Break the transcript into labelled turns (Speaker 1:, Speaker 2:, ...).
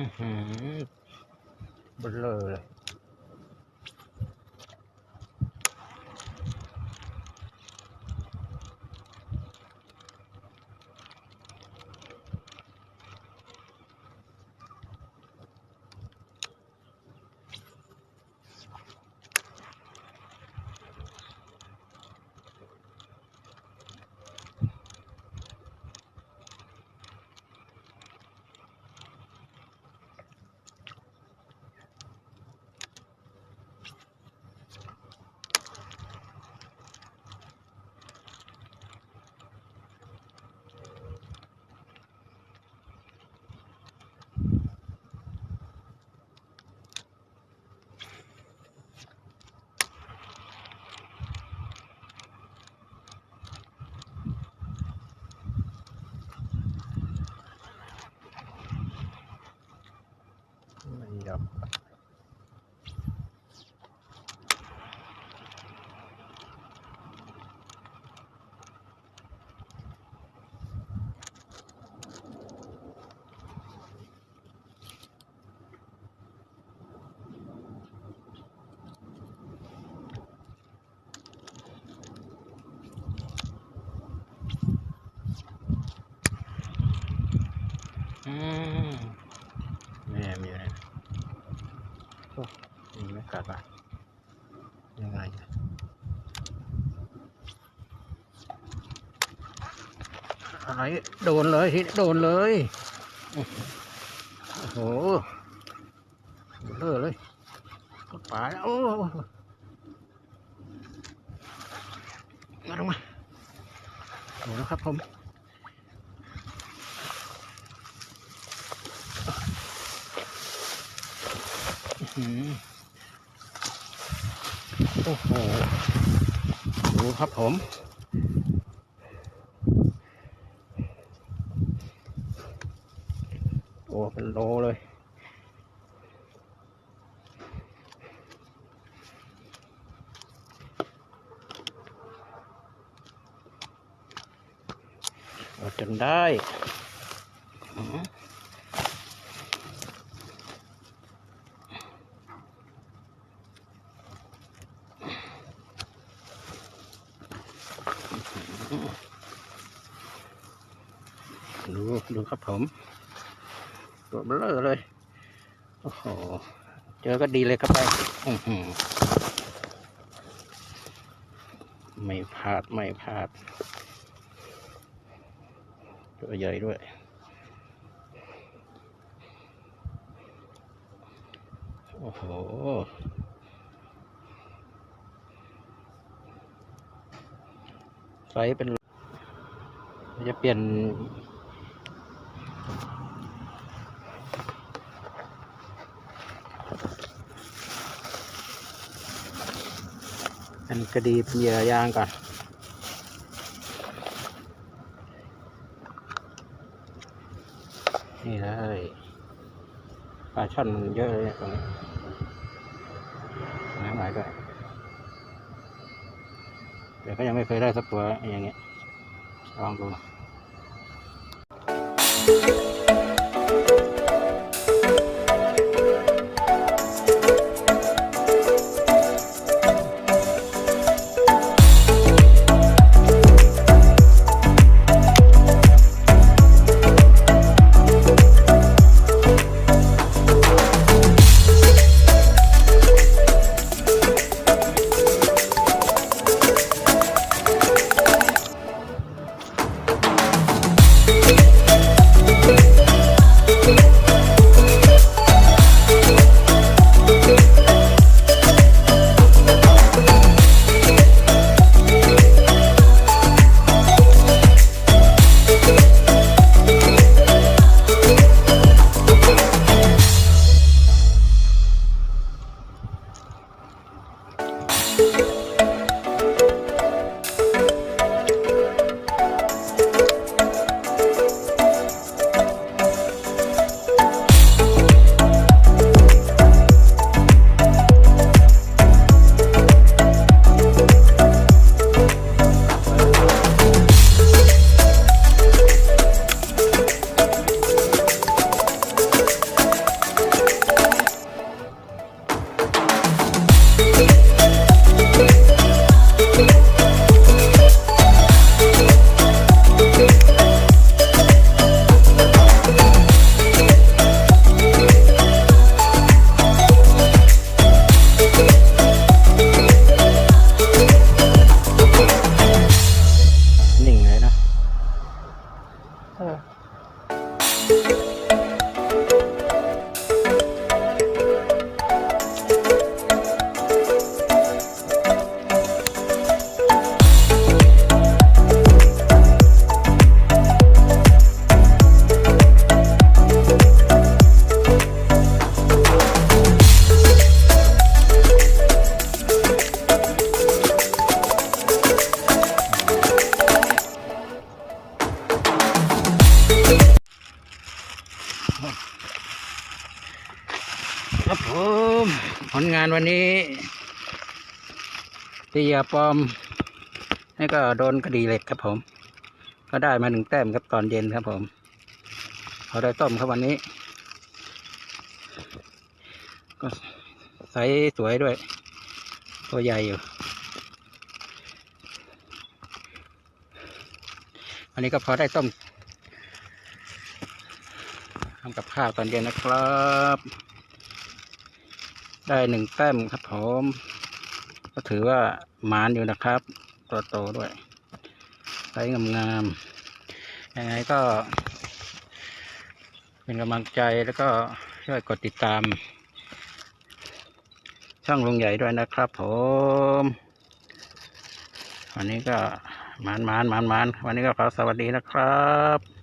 Speaker 1: อื้อหือเบลอเลย ไม่ยอมอืมแม่มีอะไร โอ้ มีไม่กัดป่ะยังไงเนี่ยอะไรโดนเลยทีนี้โดนเลยโอ้โหเลอะเลยก็ป่าแล้วโอ้โหมาลงมาโอ้นะครับผมอื้อหือ โอ้โหดูครับผม ตัวเป็นโลเลยอาจนได้ ดูครับผมตัวเบลอเลย โอ้โห เจอก็ดีเลยครับไปไม่พลาด ไม่พลาด ตัวใหญ่ด้วยโอ้โห ไซส์เป็น จะเปลี่ยน เป็นกระดีเป็นเหยื่อยางก่อนนี่เลยปลาช่อนมันเยอะเลยตรงนี้น้ำไหลด้วยแต่ก็ยังไม่เคยได้สักตัวอย่างเงี้ยลองดู ครับผมผลงานวันนี้ตียาปอมนี่ก็โดนคดีเหล็กครับผม ก็ได้มาหนึ่งแต้มครับตอนเย็นครับผมเขาได้ต้มครับวันนี้ ก็ใสสวยด้วย ตัวใหญ่อยู่ อันนี้ก็พอได้ต้มทำกับข้าวตอนเย็นนะครับ ได้หนึ่งแต้มครับผมก็ถือว่าหมานอยู่นะครับตัวโตด้วยไซส์งามๆยังไงก็ เป็นกำลังใจแล้วก็ช่วยกดติดตาม ช่องลุงใหญ่ด้วยนะครับผม วันนี้ก็หมานหมานหมานหมานวันนี้ก็ขอสวัสดีนะครับ